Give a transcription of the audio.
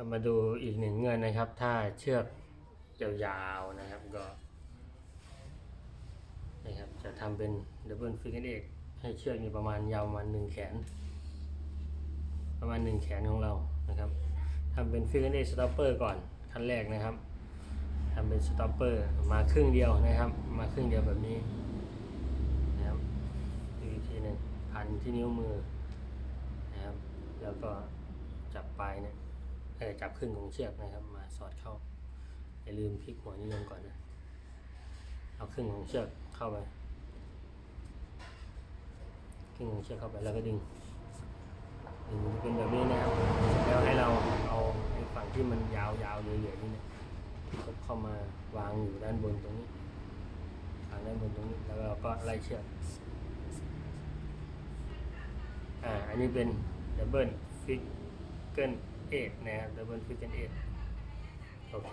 เรามาดูอีกหนึ่งเงื่อนนะครับ ถ้าเชือกยาวๆนะครับก็นะครับจะทำเป็นดับเบิลฟิกเกอร์เอกให้เชือกนี่ประมาณยาวประมาณหนึ่งแขน ประมาณหนึ่งแขนของเรานะครับทำเป็นฟิกเกอร์เอกสต็อปเปอร์ก่อนขั้นแรกนะครับทำเป็นสต็อปเปอร์มาครึ่งเดียวนะครับ มาครึ่งเดียวแบบนี้นะครับอีกทีหนึ่งพันที่นิ้วมือนะครับแล้วก็จับปลายเนี่ย จับครึ่งของเชือกนะครับ มาสอดเข้าอย่าลืมพลิกหัวนิยมก่อนนะเอาครึ่งของเชือกเข้าไปครึ่งของเชือกเข้าไปแล้วก็ดึงดึงเป็นแบบนี้นะครับแล้วให้เราเอาไอ้ฝั่งที่มันยาวๆเหลือๆนี่เนี่ยเข้ามาวางอยู่ด้านบนตรงนี้วางด้านบนตรงนี้แล้วเราก็ไล่เชือกอ่าอันนี้เป็นดับเบิลฟิกเกิล เอทนะครับเดับเบิลฟิกเกิลเอทโอเค